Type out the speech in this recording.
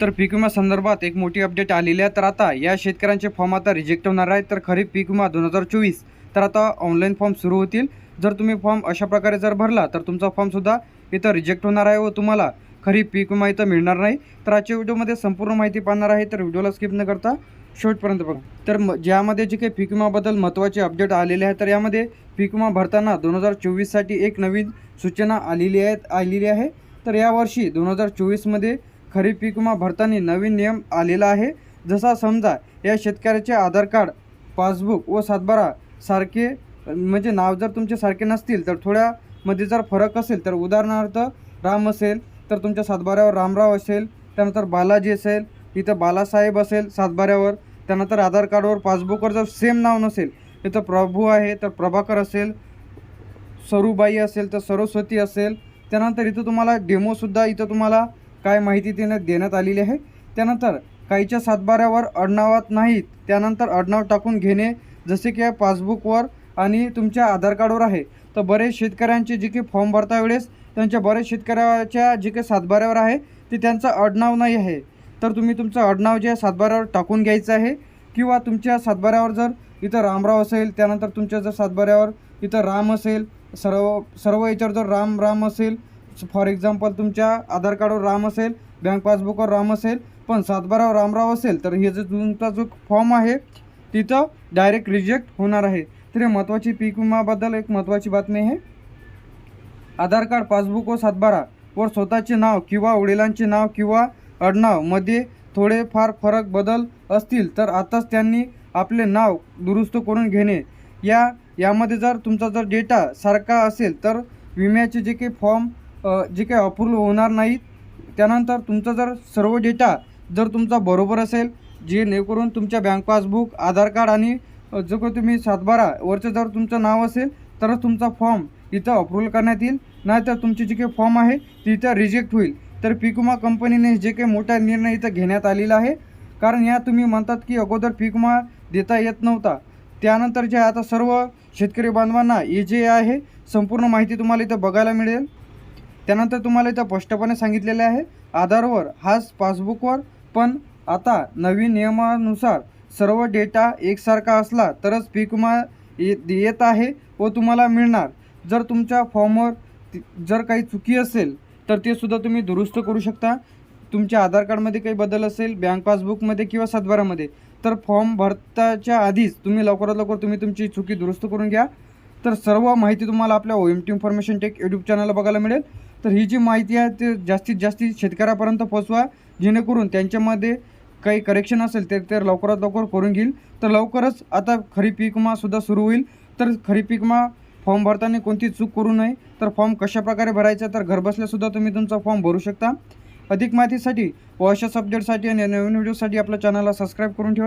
तर पीक विमा संदर्भात एक मोठी अपडेट आलेली आहे. तर आता या शेतकऱ्यांचे फॉर्म आता रिजेक्ट होणार आहे तर खरीप पीक विमा दोन हजार चोवीस. तर आता ऑनलाईन फॉर्म सुरू होतील. जर तुम्ही फॉर्म अशा प्रकारे जर भरला तर तुमचा फॉर्मसुद्धा इथं रिजेक्ट होणार आहे व तुम्हाला खरीप पीक विमा इथं मिळणार नाही. तर आजच्या व्हिडिओमध्ये संपूर्ण माहिती पाहणार आहे. तर व्हिडिओला स्किप न करता शेवटपर्यंत बघा. तर म ज्यामध्ये जे काही पीक विमाबद्दल महत्त्वाचे अपडेट आलेले आहे तर यामध्ये पीक विमा भरताना दोन हजार चोवीससाठी एक नवीन सूचना आलेली आहे आलेली आहे. तर यावर्षी दोन हजार चोवीसमध्ये खरीप पीक विमा भरताना नवीन नियम आलेला आहे. जसा समजा या शेतकऱ्याचे आधार कार्ड पासबुक व सातबारा सारखे म्हणजे नाव जर तुमचे सारखे नसतील तर थोड्यामध्ये जर फरक असेल तर उदाहरणार्थ राम असेल तर तुमच्या सातबाऱ्यावर रामराव असेल त्यानंतर बालाजी असेल इथं बालासाहेब असेल सातबाऱ्यावर त्यानंतर आधार कार्डवर पासबुकवर जर सेम नाव नसेल इथं प्रभू आहे तर प्रभाकर असेल सरूबाई असेल तर सरस्वती असेल त्यानंतर इथं तुम्हाला डेमोसुद्धा इथं तुम्हाला काय माहिती देण्यात देण्यात आलेली आहे. त्यानंतर काहीच्या सातबाऱ्यावर अडनावात नाहीत त्यानंतर अडनाव टाकून घेणे जसे की पासबुकवर आणि तुमच्या आधार कार्डवर आहे. तर बरेच शेतकऱ्यांचे जे काही फॉर्म भरता वेळेस त्यांच्या बरेच शेतकऱ्याच्या जे काही सातबाऱ्यावर आहे ते त्यांचं अडनाव नाही आहे. तर तुम्ही तुमचं अडनाव जे आहे सातबाऱ्यावर टाकून घ्यायचं आहे किंवा तुमच्या सातबाऱ्यावर जर इथं रामराव असेल त्यानंतर तुमच्या जर सातबाऱ्यावर इथं राम असेल सर्व सर्व याच्यावर जर राम राम असेल फॉर एक्झाम्पल तुमच्या आधार कार्डवर राम असेल बँक पासबुकवर राम असेल पण सातबारावर रामराव असेल तर हे जो तुमचा जो फॉर्म आहे तिथं डायरेक्ट रिजेक्ट होणार आहे. तर हे महत्त्वाची पीक विमाबद्दल एक महत्त्वाची बातमी आहे. आधार कार्ड पासबुक व सातबारा वर स्वतःचे नाव किंवा वडिलांचे नाव किंवा अडनावमध्ये थोडेफार फरक बदल असतील तर आताच त्यांनी आपले नाव दुरुस्त करून घेणे. या यामध्ये जर तुमचा जर डेटा सारखा असेल तर विम्याचे जे काही फॉर्म जे काही अप्रूव्ह होणार नाहीत त्यानंतर तुमचा जर सर्व डेटा जर तुमचा बरोबर असेल जेणेकरून तुमच्या बँक पासबुक आधार कार्ड आणि जो काही तुम्ही सातबारा वरचं जर तुमचं नाव असेल तरच तुमचा फॉर्म इथं अप्रूव्हल करण्यात येईल. नाहीतर तुमचे जे काही फॉर्म आहे ते इथं रिजेक्ट होईल. तर पिकुमा कंपनीने जे काही मोठा निर्णय इथं घेण्यात आलेला आहे. कारण या तुम्ही म्हणतात की अगोदर पीक विमा देता येत नव्हता. त्यानंतर जे आता सर्व शेतकरी बांधवांना हे जे आहे संपूर्ण माहिती तुम्हाला इथं बघायला मिळेल. त्यानंतर तुम्हाला इथं स्पष्टपणे सांगितलेले आहे आधारवर हाच पासबुकवर पण आता नवीन नियमानुसार सर्व डेटा एकसारखा असला तरच पीक विमा ये- येत आहे व तुम्हाला मिळणार. जर तुमच्या फॉर्मवर जर काही चुकी असेल तर ते सुद्धा तुम्ही दुरुस्त करू शकता. तुमच्या आधार कार्डमध्ये काही बदल असेल बँक पासबुकमध्ये किंवा सातबारामध्ये तर फॉर्म भरताच्या आधीच तुम्ही लवकरात लवकर तुम्ही तुमची चुकी दुरुस्त करून घ्या. तर सर्व माहिती तुम्हाला आपल्या O M T information tech YouTube चॅनलला बघायला मिळेल. तर ही जी माहिती आहे ते जास्तीत जास्त शेतकऱ्यापर्यंत पोहोचवा जेणेकरून त्यांच्यामध्ये काही करेक्शन असेल तर ते लवकरात लवकर करून घेईल. तर लवकरच आता खरीप पीकमासुद्धा सुरू होईल. तर खरीप पीक फॉर्म भरताना कोणती चूक करू नये. तर फॉर्म कशाप्रकारे भरायचा तर घरबसल्यासुद्धा तुम्ही तुमचा फॉर्म भरू शकता. अधिक माहितीसाठी व अशाच अपडेटसाठी आणि नवीन व्हिडिओसाठी आपल्या चॅनलला सबस्क्राईब करून ठेवा.